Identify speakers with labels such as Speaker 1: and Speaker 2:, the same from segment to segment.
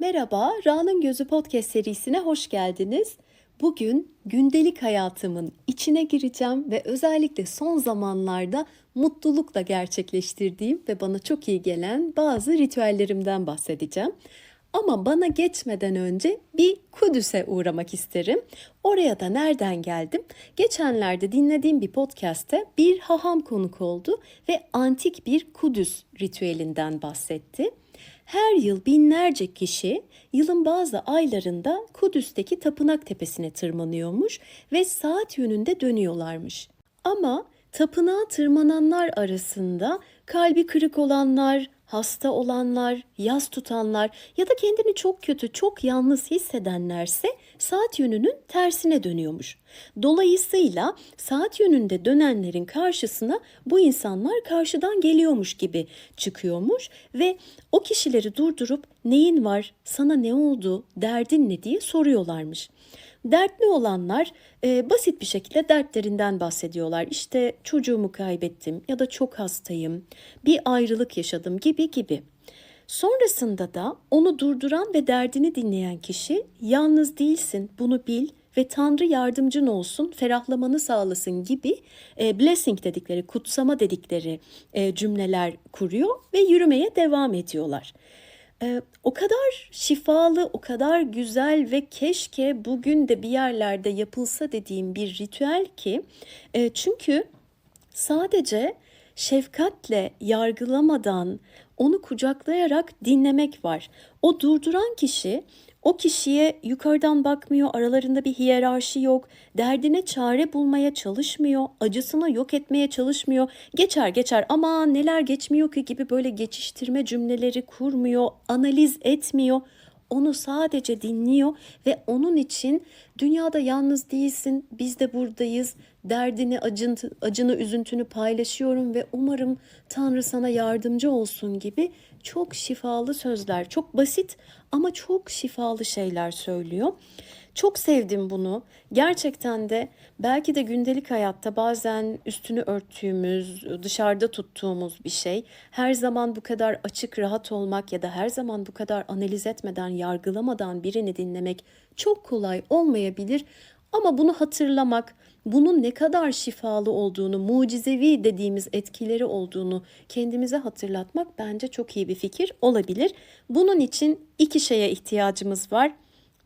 Speaker 1: Merhaba, Ra'nın Gözü Podcast serisine hoş geldiniz. Bugün gündelik hayatımın içine gireceğim ve özellikle son zamanlarda mutlulukla gerçekleştirdiğim ve bana çok iyi gelen bazı ritüellerimden bahsedeceğim. Ama bana geçmeden önce bir Kudüs'e uğramak isterim. Oraya da nereden geldim? Geçenlerde dinlediğim bir podcast'te bir haham konuk oldu ve antik bir Kudüs ritüelinden bahsetti. Her yıl binlerce kişi yılın bazı aylarında Kudüs'teki tapınak tepesine tırmanıyormuş ve saat yönünde dönüyorlarmış. Ama tapınağa tırmananlar arasında kalbi kırık olanlar, hasta olanlar, yas tutanlar ya da kendini çok kötü, çok yalnız hissedenlerse saat yönünün tersine dönüyormuş. Dolayısıyla saat yönünde dönenlerin karşısına bu insanlar karşıdan geliyormuş gibi çıkıyormuş ve o kişileri durdurup neyin var, sana ne oldu, derdin ne diye soruyorlarmış. Dertli olanlar e, basit bir şekilde dertlerinden bahsediyorlar. İşte çocuğumu kaybettim ya da çok hastayım, bir ayrılık yaşadım gibi gibi. Sonrasında da onu durduran ve derdini dinleyen kişi yalnız değilsin bunu bil ve Tanrı yardımcın olsun, ferahlamanı sağlasın gibi e, blessing dedikleri, kutsama dedikleri e, cümleler kuruyor ve yürümeye devam ediyorlar. Ee, o kadar şifalı, o kadar güzel ve keşke bugün de bir yerlerde yapılsa dediğim bir ritüel ki e, çünkü sadece şefkatle yargılamadan onu kucaklayarak dinlemek var. O durduran kişi o kişiye yukarıdan bakmıyor, aralarında bir hiyerarşi yok, derdine çare bulmaya çalışmıyor, acısını yok etmeye çalışmıyor. Geçer geçer ama neler geçmiyor ki gibi böyle geçiştirme cümleleri kurmuyor, analiz etmiyor. Onu sadece dinliyor ve onun için dünyada yalnız değilsin, biz de buradayız. Derdini, acıntı, acını, üzüntünü paylaşıyorum ve umarım Tanrı sana yardımcı olsun gibi çok şifalı sözler. Çok basit ama çok şifalı şeyler söylüyor. Çok sevdim bunu. Gerçekten de belki de gündelik hayatta bazen üstünü örttüğümüz, dışarıda tuttuğumuz bir şey. Her zaman bu kadar açık, rahat olmak ya da her zaman bu kadar analiz etmeden, yargılamadan birini dinlemek çok kolay olmayabilir. Ama bunu hatırlamak, bunun ne kadar şifalı olduğunu, mucizevi dediğimiz etkileri olduğunu kendimize hatırlatmak bence çok iyi bir fikir olabilir. Bunun için iki şeye ihtiyacımız var.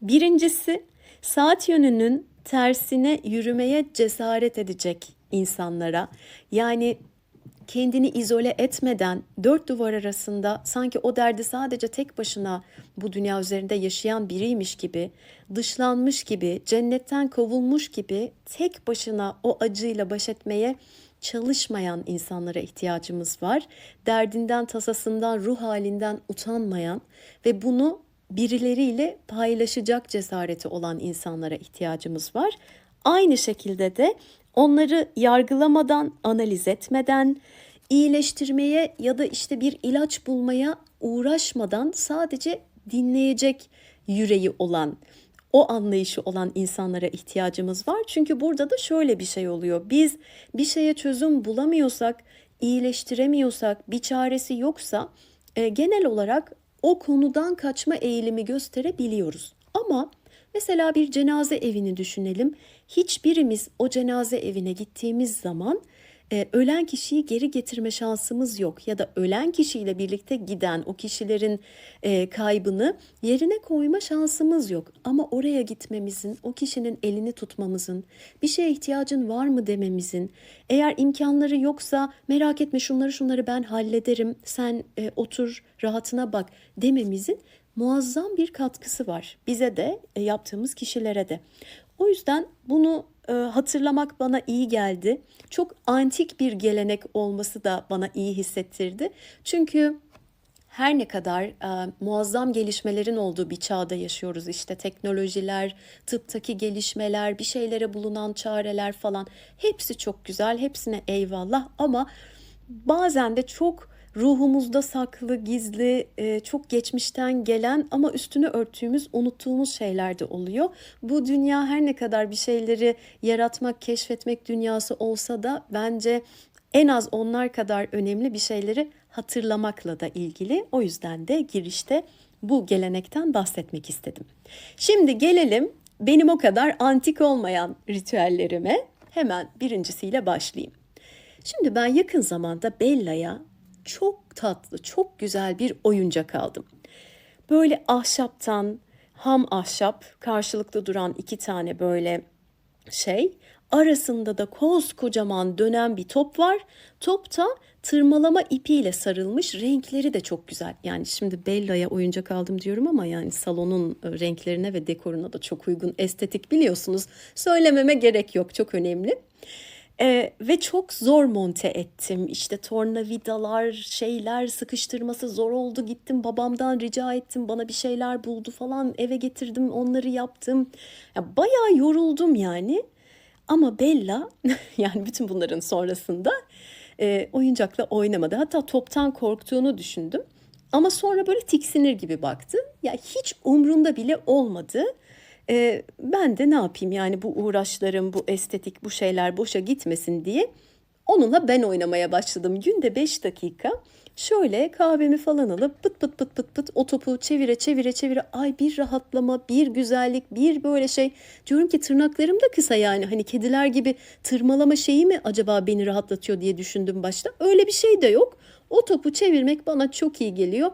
Speaker 1: Birincisi saat yönünün tersine yürümeye cesaret edecek insanlara. Yani kendini izole etmeden dört duvar arasında sanki o derdi sadece tek başına bu dünya üzerinde yaşayan biriymiş gibi, dışlanmış gibi, cennetten kovulmuş gibi tek başına o acıyla baş etmeye çalışmayan insanlara ihtiyacımız var. Derdinden, tasasından, ruh halinden utanmayan ve bunu birileriyle paylaşacak cesareti olan insanlara ihtiyacımız var. Aynı şekilde de onları yargılamadan, analiz etmeden, iyileştirmeye ya da işte bir ilaç bulmaya uğraşmadan sadece dinleyecek yüreği olan, o anlayışı olan insanlara ihtiyacımız var. Çünkü burada da şöyle bir şey oluyor. Biz bir şeye çözüm bulamıyorsak, iyileştiremiyorsak, bir çaresi yoksa e, genel olarak o konudan kaçma eğilimi gösterebiliyoruz. Ama mesela bir cenaze evini düşünelim. Hiçbirimiz o cenaze evine gittiğimiz zaman e, ölen kişiyi geri getirme şansımız yok ya da ölen kişiyle birlikte giden o kişilerin e, kaybını yerine koyma şansımız yok. Ama oraya gitmemizin, o kişinin elini tutmamızın, bir şeye ihtiyacın var mı dememizin, eğer imkanları yoksa merak etme şunları şunları ben hallederim, sen e, otur rahatına bak dememizin muazzam bir katkısı var bize de e, yaptığımız kişilere de. O yüzden bunu e, hatırlamak bana iyi geldi. Çok antik bir gelenek olması da bana iyi hissettirdi. Çünkü her ne kadar e, muazzam gelişmelerin olduğu bir çağda yaşıyoruz işte teknolojiler, tıptaki gelişmeler, bir şeylere bulunan çareler falan hepsi çok güzel, hepsine eyvallah ama bazen de çok ruhumuzda saklı, gizli, e, çok geçmişten gelen ama üstünü örttüğümüz, unuttuğumuz şeyler de oluyor. Bu dünya her ne kadar bir şeyleri yaratmak, keşfetmek dünyası olsa da bence en az onlar kadar önemli bir şeyleri hatırlamakla da ilgili. O yüzden de girişte bu gelenekten bahsetmek istedim. Şimdi gelelim benim o kadar antik olmayan ritüellerime. Hemen birincisiyle başlayayım. Şimdi ben yakın zamanda Bella'ya çok tatlı, çok güzel bir oyuncak aldım. Böyle ahşaptan, ham ahşap, karşılıklı duran iki tane böyle şey. Arasında da koskocaman dönen bir top var. Top da tırmalama ipiyle sarılmış. Renkleri de çok güzel. Yani şimdi Bella'ya oyuncak aldım diyorum ama yani salonun renklerine ve dekoruna da çok uygun. Estetik biliyorsunuz. Söylememe gerek yok. Çok önemli. Ee, ve çok zor monte ettim. İşte tornavidalar, şeyler sıkıştırması zor oldu. Gittim babamdan rica ettim. Bana bir şeyler buldu falan. Eve getirdim, onları yaptım. Ya bayağı yoruldum yani. Ama Bella yani bütün bunların sonrasında e, oyuncakla oynamadı. Hatta toptan korktuğunu düşündüm. Ama sonra böyle tiksinir gibi baktı. Ya hiç umrunda bile olmadı. E, ben de ne yapayım yani bu uğraşlarım, bu estetik, bu şeyler boşa gitmesin diye onunla ben oynamaya başladım. Günde 5 dakika şöyle kahvemi falan alıp pıt pıt pıt pıt pıt o topu çevire çevire çevire ay bir rahatlama, bir güzellik, bir böyle şey. Diyorum ki tırnaklarım da kısa yani hani kediler gibi tırmalama şeyi mi acaba beni rahatlatıyor diye düşündüm başta. Öyle bir şey de yok. O topu çevirmek bana çok iyi geliyor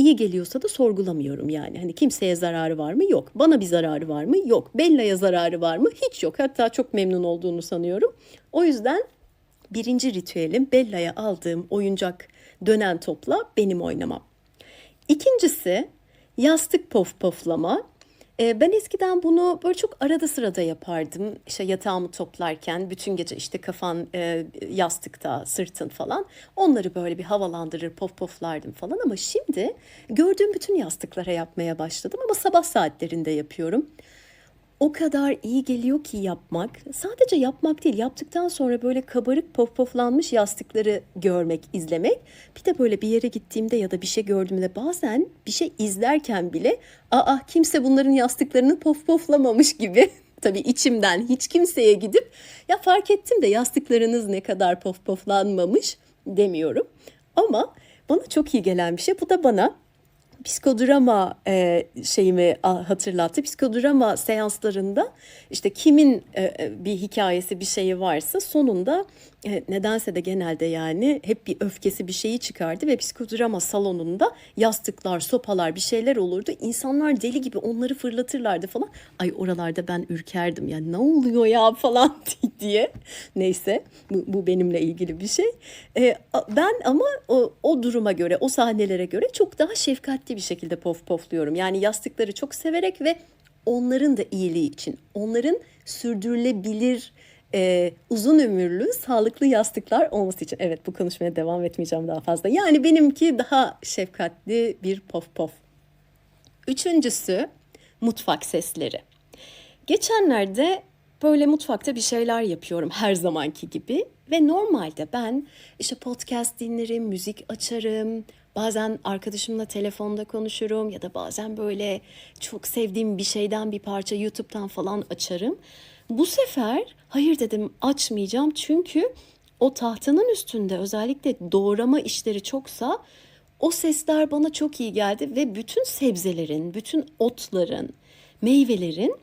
Speaker 1: iyi geliyorsa da sorgulamıyorum yani. Hani kimseye zararı var mı? Yok. Bana bir zararı var mı? Yok. Bella'ya zararı var mı? Hiç yok. Hatta çok memnun olduğunu sanıyorum. O yüzden birinci ritüelim Bella'ya aldığım oyuncak dönen topla benim oynamam. İkincisi yastık pof poflama. Ee, ben eskiden bunu böyle çok arada sırada yapardım. İşte yatağımı toplarken bütün gece işte kafan e, yastıkta, sırtın falan. Onları böyle bir havalandırır, pof poflardım falan. Ama şimdi gördüğüm bütün yastıklara yapmaya başladım ama sabah saatlerinde yapıyorum o kadar iyi geliyor ki yapmak. Sadece yapmak değil, yaptıktan sonra böyle kabarık pof poflanmış yastıkları görmek, izlemek. Bir de böyle bir yere gittiğimde ya da bir şey gördüğümde bazen bir şey izlerken bile aa kimse bunların yastıklarını pof poflamamış gibi. Tabii içimden hiç kimseye gidip ya fark ettim de yastıklarınız ne kadar pof poflanmamış demiyorum. Ama bana çok iyi gelen bir şey. Bu da bana psikodrama e, şeyimi hatırlattı. Psikodrama seanslarında işte kimin e, e, bir hikayesi bir şeyi varsa sonunda e, nedense de genelde yani hep bir öfkesi bir şeyi çıkardı ve psikodrama salonunda yastıklar, sopalar bir şeyler olurdu. İnsanlar deli gibi onları fırlatırlardı falan. Ay oralarda ben ürkerdim yani ne oluyor ya falan diye. Neyse bu, bu benimle ilgili bir şey. E, ben ama o, o duruma göre, o sahnelere göre çok daha şefkatli bir şekilde pof pofluyorum. Yani yastıkları çok severek ve onların da iyiliği için, onların sürdürülebilir e, uzun ömürlü, sağlıklı yastıklar olması için. Evet bu konuşmaya devam etmeyeceğim daha fazla. Yani benimki daha şefkatli bir pof pof. Üçüncüsü mutfak sesleri. Geçenlerde böyle mutfakta bir şeyler yapıyorum her zamanki gibi ve normalde ben işte podcast dinlerim, müzik açarım, bazen arkadaşımla telefonda konuşurum ya da bazen böyle çok sevdiğim bir şeyden bir parça YouTube'dan falan açarım. Bu sefer hayır dedim açmayacağım çünkü o tahtanın üstünde özellikle doğrama işleri çoksa o sesler bana çok iyi geldi ve bütün sebzelerin, bütün otların, meyvelerin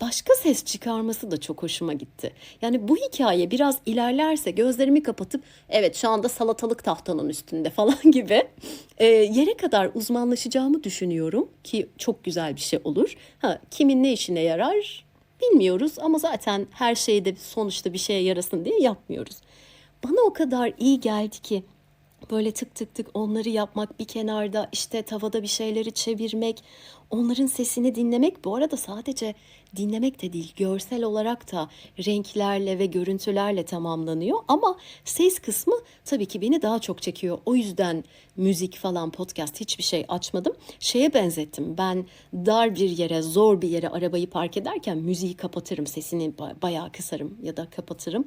Speaker 1: başka ses çıkarması da çok hoşuma gitti. Yani bu hikaye biraz ilerlerse gözlerimi kapatıp evet şu anda salatalık tahtanın üstünde falan gibi e, yere kadar uzmanlaşacağımı düşünüyorum ki çok güzel bir şey olur. Ha, kimin ne işine yarar bilmiyoruz ama zaten her şeyde sonuçta bir şeye yarasın diye yapmıyoruz. Bana o kadar iyi geldi ki böyle tık tık tık onları yapmak bir kenarda işte tavada bir şeyleri çevirmek onların sesini dinlemek bu arada sadece dinlemek de değil görsel olarak da renklerle ve görüntülerle tamamlanıyor ama ses kısmı tabii ki beni daha çok çekiyor. O yüzden müzik falan podcast hiçbir şey açmadım. Şeye benzettim ben dar bir yere zor bir yere arabayı park ederken müziği kapatırım sesini bayağı kısarım ya da kapatırım.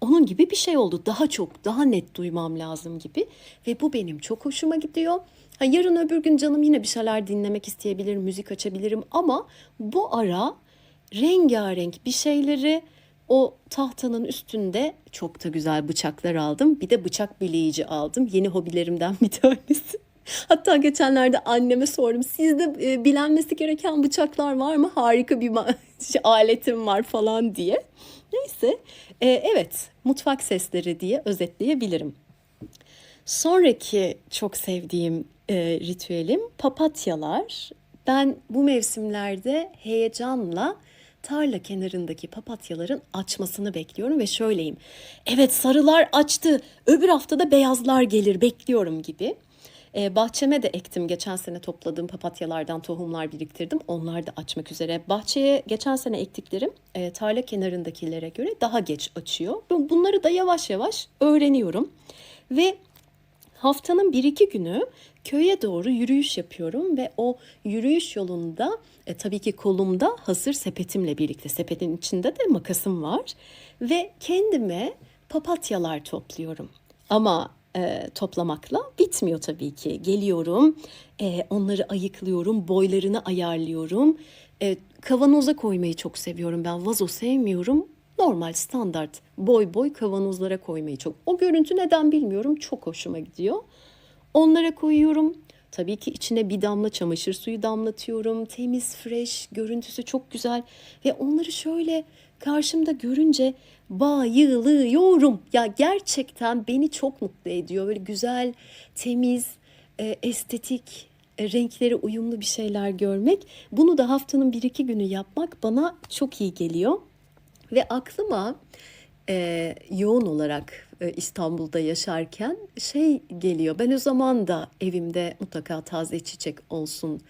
Speaker 1: Onun gibi bir şey oldu daha çok daha net duymam lazım gibi ve bu benim çok hoşuma gidiyor. Ha, yarın öbür gün canım yine bir şeyler dinlemek isteyebilir, müzik açabilirim ama bu ara rengarenk bir şeyleri o tahtanın üstünde çok da güzel bıçaklar aldım. Bir de bıçak bileyici aldım. Yeni hobilerimden bir tanesi. Hatta geçenlerde anneme sordum. Sizde e, bilenmesi gereken bıçaklar var mı? Harika bir şey, aletim var falan diye. Neyse, e, evet mutfak sesleri diye özetleyebilirim. Sonraki çok sevdiğim e, ritüelim papatyalar. Ben bu mevsimlerde heyecanla tarla kenarındaki papatyaların açmasını bekliyorum ve şöyleyim. Evet sarılar açtı, öbür haftada beyazlar gelir bekliyorum gibi. E, bahçeme de ektim. Geçen sene topladığım papatyalardan tohumlar biriktirdim. Onlar da açmak üzere. Bahçeye geçen sene ektiklerim e, tarla kenarındakilere göre daha geç açıyor. Bunları da yavaş yavaş öğreniyorum. Ve haftanın bir iki günü köye doğru yürüyüş yapıyorum ve o yürüyüş yolunda e, tabii ki kolumda hasır sepetimle birlikte sepetin içinde de makasım var ve kendime papatyalar topluyorum. Ama e, toplamakla bitmiyor tabii ki. Geliyorum, e, onları ayıklıyorum, boylarını ayarlıyorum. E, kavanoza koymayı çok seviyorum ben. Vazo sevmiyorum. Normal standart boy boy kavanozlara koymayı çok. O görüntü neden bilmiyorum çok hoşuma gidiyor. Onlara koyuyorum. Tabii ki içine bir damla çamaşır suyu damlatıyorum. Temiz, fresh, görüntüsü çok güzel. Ve onları şöyle karşımda görünce bayılıyorum. Ya gerçekten beni çok mutlu ediyor. Böyle güzel, temiz, e, estetik, e, renkleri uyumlu bir şeyler görmek. Bunu da haftanın bir iki günü yapmak bana çok iyi geliyor. Ve aklıma e, yoğun olarak İstanbul'da yaşarken şey geliyor. Ben o zaman da evimde mutlaka taze çiçek olsun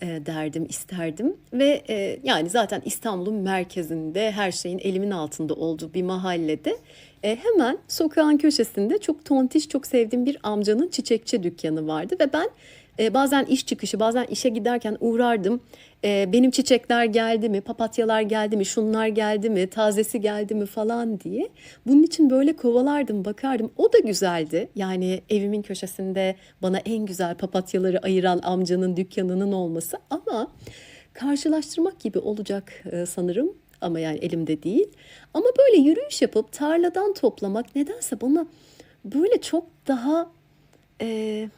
Speaker 1: e, derdim, isterdim. Ve e, yani zaten İstanbul'un merkezinde her şeyin elimin altında olduğu bir mahallede e, hemen sokağın köşesinde çok tontiş, çok sevdiğim bir amcanın çiçekçi dükkanı vardı. Ve ben e, bazen iş çıkışı, bazen işe giderken uğrardım. E, benim çiçekler geldi mi, papatyalar geldi mi, şunlar geldi mi, tazesi geldi mi falan diye. Bunun için böyle kovalardım, bakardım. O da güzeldi. Yani evimin köşesinde bana en güzel papatyaları ayıran amcanın dükkanının olması. Ama karşılaştırmak gibi olacak e, sanırım. Ama yani elimde değil. Ama böyle yürüyüş yapıp tarladan toplamak nedense bana böyle çok daha... E,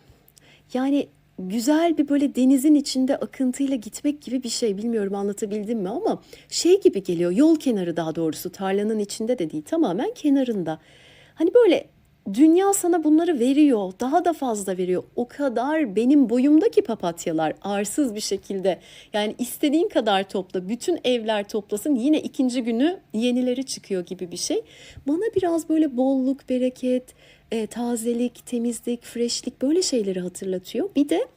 Speaker 1: yani güzel bir böyle denizin içinde akıntıyla gitmek gibi bir şey. Bilmiyorum anlatabildim mi ama şey gibi geliyor. Yol kenarı daha doğrusu tarlanın içinde de değil tamamen kenarında. Hani böyle dünya sana bunları veriyor. Daha da fazla veriyor. O kadar benim boyumdaki papatyalar arsız bir şekilde yani istediğin kadar topla. Bütün evler toplasın yine ikinci günü yenileri çıkıyor gibi bir şey. Bana biraz böyle bolluk, bereket, e, tazelik, temizlik, freshlik böyle şeyleri hatırlatıyor. Bir de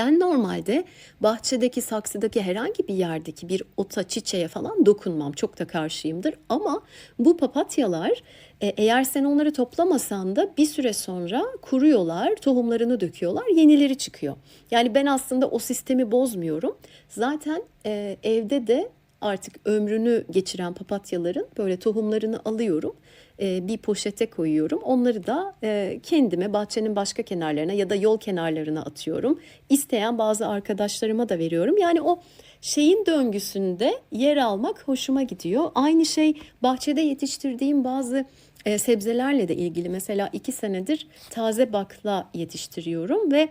Speaker 1: ben normalde bahçedeki saksıdaki herhangi bir yerdeki bir ota çiçeğe falan dokunmam. Çok da karşıyımdır. Ama bu papatyalar e, eğer sen onları toplamasan da bir süre sonra kuruyorlar, tohumlarını döküyorlar, yenileri çıkıyor. Yani ben aslında o sistemi bozmuyorum. Zaten e, evde de artık ömrünü geçiren papatyaların böyle tohumlarını alıyorum. E, bir poşete koyuyorum. Onları da e, kendime bahçenin başka kenarlarına ya da yol kenarlarına atıyorum. İsteyen bazı arkadaşlarıma da veriyorum. Yani o şeyin döngüsünde yer almak hoşuma gidiyor. Aynı şey bahçede yetiştirdiğim bazı e, sebzelerle de ilgili. Mesela iki senedir taze bakla yetiştiriyorum ve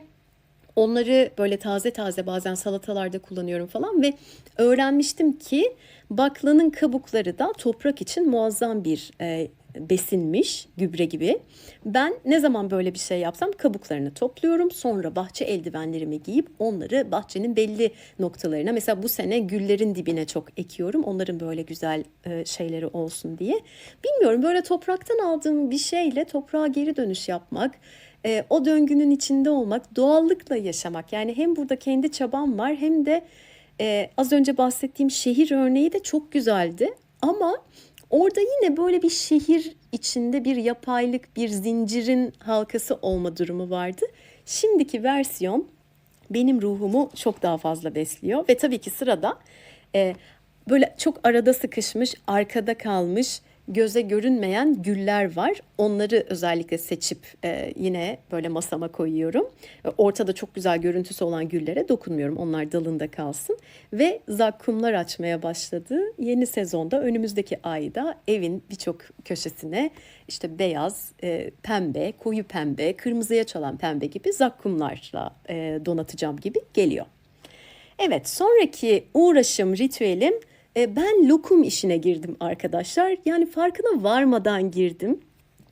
Speaker 1: Onları böyle taze taze bazen salatalarda kullanıyorum falan ve öğrenmiştim ki baklanın kabukları da toprak için muazzam bir besinmiş gübre gibi. Ben ne zaman böyle bir şey yapsam kabuklarını topluyorum. Sonra bahçe eldivenlerimi giyip onları bahçenin belli noktalarına mesela bu sene güllerin dibine çok ekiyorum. Onların böyle güzel e, şeyleri olsun diye. Bilmiyorum böyle topraktan aldığım bir şeyle toprağa geri dönüş yapmak e, o döngünün içinde olmak, doğallıkla yaşamak. Yani hem burada kendi çabam var hem de e, az önce bahsettiğim şehir örneği de çok güzeldi. Ama orada yine böyle bir şehir içinde bir yapaylık, bir zincirin halkası olma durumu vardı. Şimdiki versiyon benim ruhumu çok daha fazla besliyor ve tabii ki sırada e, böyle çok arada sıkışmış, arkada kalmış göze görünmeyen güller var. Onları özellikle seçip e, yine böyle masama koyuyorum. E, Ortada çok güzel görüntüsü olan güllere dokunmuyorum. Onlar dalında kalsın. Ve zakkumlar açmaya başladı. Yeni sezonda önümüzdeki ayda evin birçok köşesine işte beyaz, e, pembe, koyu pembe, kırmızıya çalan pembe gibi zakkumlarla e, donatacağım gibi geliyor. Evet, sonraki uğraşım, ritüelim e, ben lokum işine girdim arkadaşlar. Yani farkına varmadan girdim.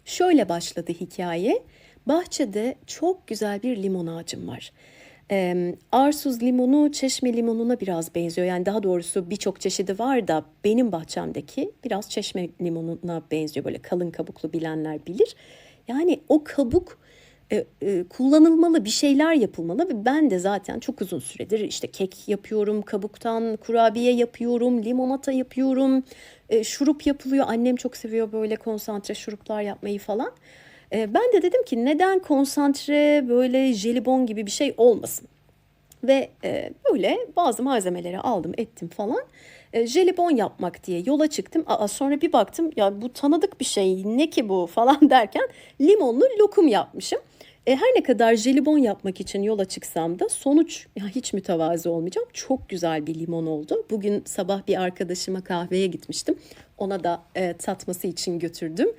Speaker 1: Şöyle başladı hikaye. Bahçede çok güzel bir limon ağacım var. E, Arsuz limonu çeşme limonuna biraz benziyor. Yani daha doğrusu birçok çeşidi var da benim bahçemdeki biraz çeşme limonuna benziyor. Böyle kalın kabuklu bilenler bilir. Yani o kabuk e, e, kullanılmalı bir şeyler yapılmalı ve ben de zaten çok uzun süredir işte kek yapıyorum kabuktan kurabiye yapıyorum limonata yapıyorum e, şurup yapılıyor. Annem çok seviyor böyle konsantre şuruplar yapmayı falan. E, ben de dedim ki neden konsantre böyle jelibon gibi bir şey olmasın? Ve e, böyle bazı malzemeleri aldım ettim falan. E, jelibon yapmak diye yola çıktım. Aa, sonra bir baktım ya bu tanıdık bir şey ne ki bu falan derken limonlu lokum yapmışım. E, her ne kadar jelibon yapmak için yola çıksam da sonuç ya hiç mütevazi olmayacağım. Çok güzel bir limon oldu. Bugün sabah bir arkadaşıma kahveye gitmiştim. Ona da e, tatması için götürdüm.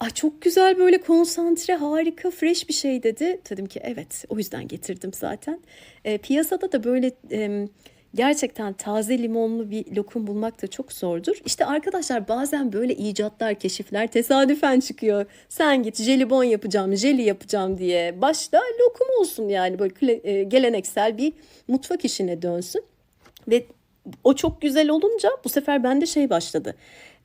Speaker 1: Ay çok güzel böyle konsantre harika fresh bir şey dedi. Dedim ki evet o yüzden getirdim zaten. E, piyasada da böyle e, gerçekten taze limonlu bir lokum bulmak da çok zordur. İşte arkadaşlar bazen böyle icatlar, keşifler tesadüfen çıkıyor. Sen git jelibon yapacağım, jeli yapacağım diye başla lokum olsun yani böyle e, geleneksel bir mutfak işine dönsün. Ve o çok güzel olunca bu sefer bende şey başladı.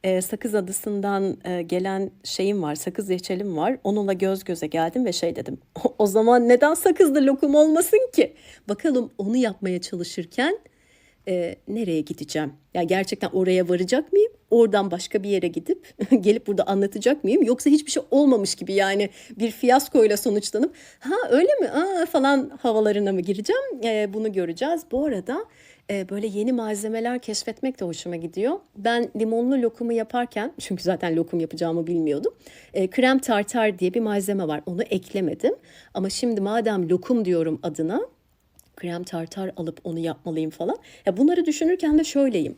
Speaker 1: Ee, Sakız Adası'ndan e, gelen şeyim var, sakız reçelim var. Onunla göz göze geldim ve şey dedim. O, o zaman neden sakızlı lokum olmasın ki? Bakalım onu yapmaya çalışırken e, nereye gideceğim? Ya gerçekten oraya varacak mıyım? Oradan başka bir yere gidip gelip burada anlatacak mıyım? Yoksa hiçbir şey olmamış gibi yani bir fiyaskoyla sonuçlanıp ha öyle mi Aa, falan havalarına mı gireceğim? E, bunu göreceğiz. Bu arada e, böyle yeni malzemeler keşfetmek de hoşuma gidiyor. Ben limonlu lokumu yaparken çünkü zaten lokum yapacağımı bilmiyordum. E, krem tartar diye bir malzeme var. Onu eklemedim. Ama şimdi madem lokum diyorum adına krem tartar alıp onu yapmalıyım falan. Ya bunları düşünürken de şöyleyim.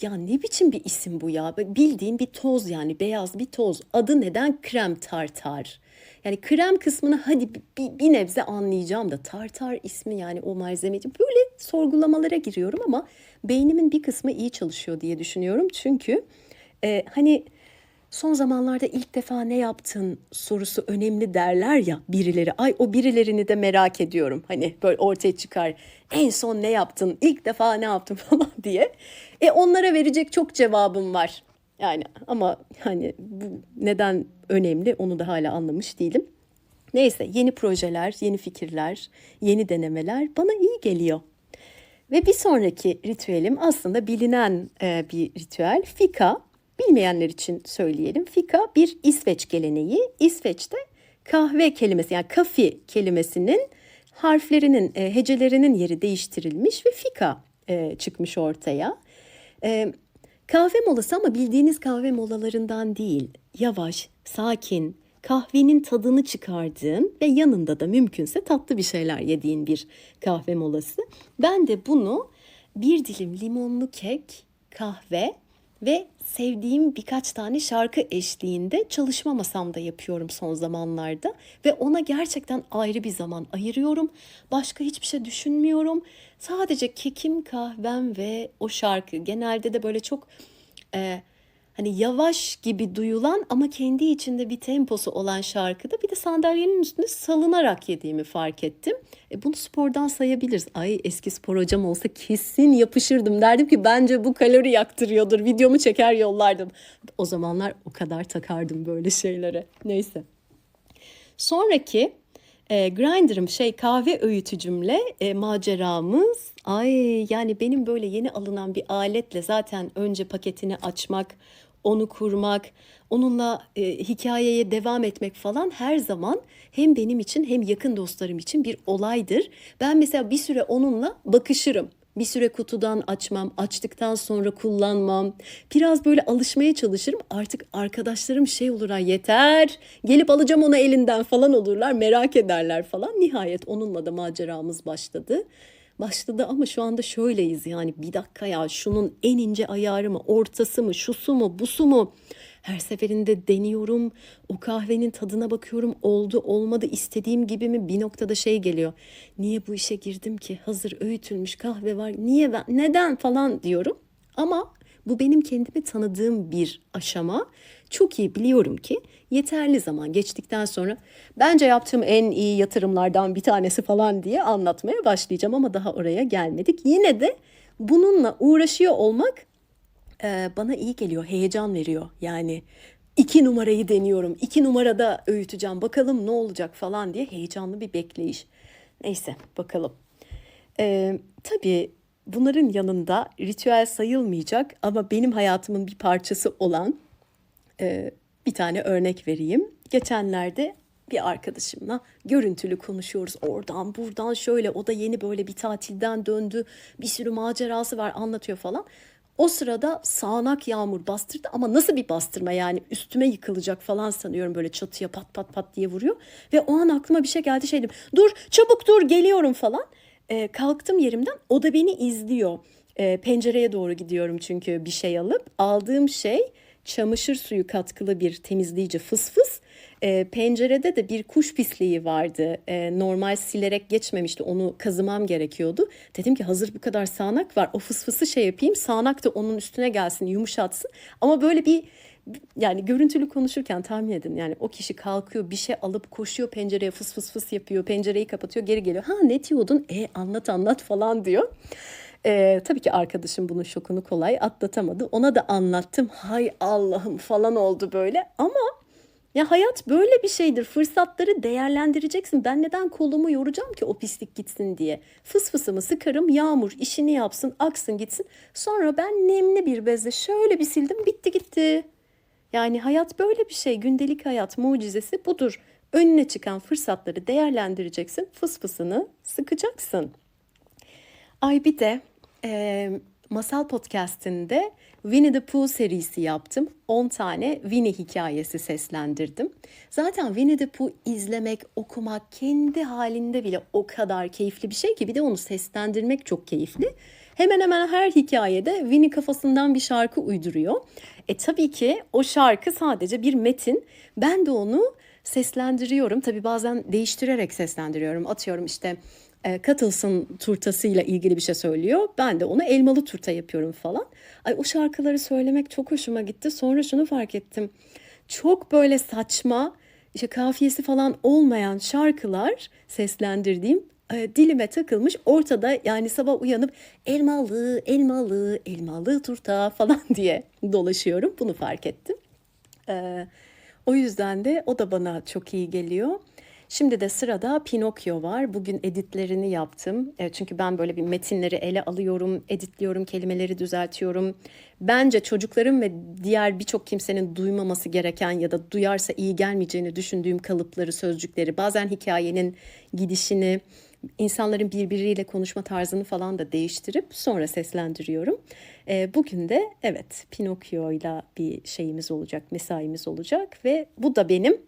Speaker 1: Ya ne biçim bir isim bu ya? Bildiğin bir toz yani beyaz bir toz. Adı neden krem tartar? Yani krem kısmını hadi bir, bir, nebze anlayacağım da tartar ismi yani o malzemeci böyle sorgulamalara giriyorum ama beynimin bir kısmı iyi çalışıyor diye düşünüyorum. Çünkü e, hani son zamanlarda ilk defa ne yaptın sorusu önemli derler ya birileri. Ay o birilerini de merak ediyorum. Hani böyle ortaya çıkar. En son ne yaptın? İlk defa ne yaptın falan diye. E onlara verecek çok cevabım var. Yani ama hani bu neden önemli onu da hala anlamış değilim. Neyse yeni projeler, yeni fikirler, yeni denemeler bana iyi geliyor. Ve bir sonraki ritüelim aslında bilinen e, bir ritüel. Fika, bilmeyenler için söyleyelim. Fika bir İsveç geleneği. İsveç'te kahve kelimesi yani kafi kelimesinin harflerinin, e, hecelerinin yeri değiştirilmiş ve fika e, çıkmış ortaya. E, kahve molası ama bildiğiniz kahve molalarından değil. Yavaş, sakin, kahvenin tadını çıkardığın ve yanında da mümkünse tatlı bir şeyler yediğin bir kahve molası. Ben de bunu bir dilim limonlu kek, kahve ve sevdiğim birkaç tane şarkı eşliğinde çalışma masamda yapıyorum son zamanlarda ve ona gerçekten ayrı bir zaman ayırıyorum. Başka hiçbir şey düşünmüyorum. Sadece kekim, kahvem ve o şarkı. Genelde de böyle çok e, hani yavaş gibi duyulan ama kendi içinde bir temposu olan şarkıda bir de sandalyenin üstünde salınarak yediğimi fark ettim. E bunu spordan sayabiliriz. Ay eski spor hocam olsa kesin yapışırdım. Derdim ki bence bu kalori yaktırıyordur. Videomu çeker yollardım. O zamanlar o kadar takardım böyle şeylere. Neyse. Sonraki e, grinder'ım şey kahve öğütücümle e, maceramız ay yani benim böyle yeni alınan bir aletle zaten önce paketini açmak onu kurmak, onunla e, hikayeye devam etmek falan her zaman hem benim için hem yakın dostlarım için bir olaydır. Ben mesela bir süre onunla bakışırım. Bir süre kutudan açmam, açtıktan sonra kullanmam. Biraz böyle alışmaya çalışırım. Artık arkadaşlarım şey olur ha yeter. Gelip alacağım onu elinden falan olurlar. Merak ederler falan. Nihayet onunla da maceramız başladı. Başladı ama şu anda şöyleyiz yani bir dakika ya şunun en ince ayarı mı, ortası mı, şusu mu, busu mu? Her seferinde deniyorum. O kahvenin tadına bakıyorum. Oldu olmadı istediğim gibi mi? Bir noktada şey geliyor. Niye bu işe girdim ki? Hazır öğütülmüş kahve var. Niye ben? Neden falan diyorum. Ama bu benim kendimi tanıdığım bir aşama. Çok iyi biliyorum ki yeterli zaman geçtikten sonra bence yaptığım en iyi yatırımlardan bir tanesi falan diye anlatmaya başlayacağım ama daha oraya gelmedik. Yine de bununla uğraşıyor olmak e, bana iyi geliyor, heyecan veriyor. Yani iki numarayı deniyorum, iki numarada öğüteceğim, bakalım ne olacak falan diye heyecanlı bir bekleyiş. Neyse bakalım. E, tabii bunların yanında ritüel sayılmayacak ama benim hayatımın bir parçası olan e, bir tane örnek vereyim. Geçenlerde bir arkadaşımla görüntülü konuşuyoruz. Oradan buradan şöyle o da yeni böyle bir tatilden döndü. Bir sürü macerası var anlatıyor falan. O sırada sağanak yağmur bastırdı ama nasıl bir bastırma yani üstüme yıkılacak falan sanıyorum böyle çatıya pat pat pat diye vuruyor. Ve o an aklıma bir şey geldi şey dedim dur çabuk dur geliyorum falan. Ee, kalktım yerimden o da beni izliyor. Ee, pencereye doğru gidiyorum çünkü bir şey alıp aldığım şey çamaşır suyu katkılı bir temizleyici fıs fıs. E, pencerede de bir kuş pisliği vardı. E, normal silerek geçmemişti. Onu kazımam gerekiyordu. Dedim ki hazır bu kadar sağanak var. O fıs fısı şey yapayım. Sağanak da onun üstüne gelsin, yumuşatsın. Ama böyle bir yani görüntülü konuşurken tahmin edin yani o kişi kalkıyor bir şey alıp koşuyor pencereye fıs fıs fıs yapıyor pencereyi kapatıyor geri geliyor ha ne diyordun e anlat anlat falan diyor. Ee, tabii ki arkadaşım bunun şokunu kolay atlatamadı. Ona da anlattım. Hay Allah'ım falan oldu böyle. Ama ya hayat böyle bir şeydir. Fırsatları değerlendireceksin. Ben neden kolumu yoracağım ki o pislik gitsin diye. Fıs fısımı sıkarım, yağmur işini yapsın, aksın gitsin. Sonra ben nemli bir bezle şöyle bir sildim, bitti gitti. Yani hayat böyle bir şey. Gündelik hayat mucizesi budur. Önüne çıkan fırsatları değerlendireceksin. Fıs fısını sıkacaksın. Ay bir de e, Masal Podcast'inde Winnie the Pooh serisi yaptım. 10 tane Winnie hikayesi seslendirdim. Zaten Winnie the Pooh izlemek, okumak kendi halinde bile o kadar keyifli bir şey ki bir de onu seslendirmek çok keyifli. Hemen hemen her hikayede Winnie kafasından bir şarkı uyduruyor. E tabii ki o şarkı sadece bir metin. Ben de onu seslendiriyorum. Tabii bazen değiştirerek seslendiriyorum. Atıyorum işte e, Katılsın turtasıyla ilgili bir şey söylüyor. Ben de onu elmalı turta yapıyorum falan. Ay o şarkıları söylemek çok hoşuma gitti. Sonra şunu fark ettim. Çok böyle saçma, işte kafiyesi falan olmayan şarkılar seslendirdiğim e, dilime takılmış. Ortada yani sabah uyanıp elmalı, elmalı, elmalı turta falan diye dolaşıyorum. Bunu fark ettim. E, o yüzden de o da bana çok iyi geliyor. Şimdi de sırada Pinokyo var. Bugün editlerini yaptım. E, çünkü ben böyle bir metinleri ele alıyorum, editliyorum, kelimeleri düzeltiyorum. Bence çocukların ve diğer birçok kimsenin duymaması gereken ya da duyarsa iyi gelmeyeceğini düşündüğüm kalıpları, sözcükleri, bazen hikayenin gidişini, insanların birbiriyle konuşma tarzını falan da değiştirip sonra seslendiriyorum. E, bugün de evet Pinokyo'yla bir şeyimiz olacak, mesaimiz olacak ve bu da benim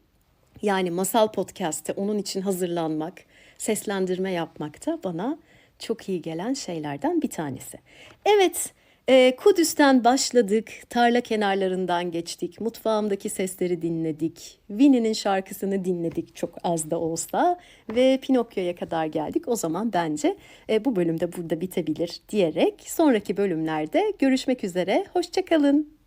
Speaker 1: yani masal podcast'te onun için hazırlanmak, seslendirme yapmak da bana çok iyi gelen şeylerden bir tanesi. Evet, e, Kudüs'ten başladık, tarla kenarlarından geçtik, mutfağımdaki sesleri dinledik, Winnie'nin şarkısını dinledik çok az da olsa ve Pinokyo'ya kadar geldik. O zaman bence e, bu bölümde burada bitebilir diyerek sonraki bölümlerde görüşmek üzere, hoşçakalın.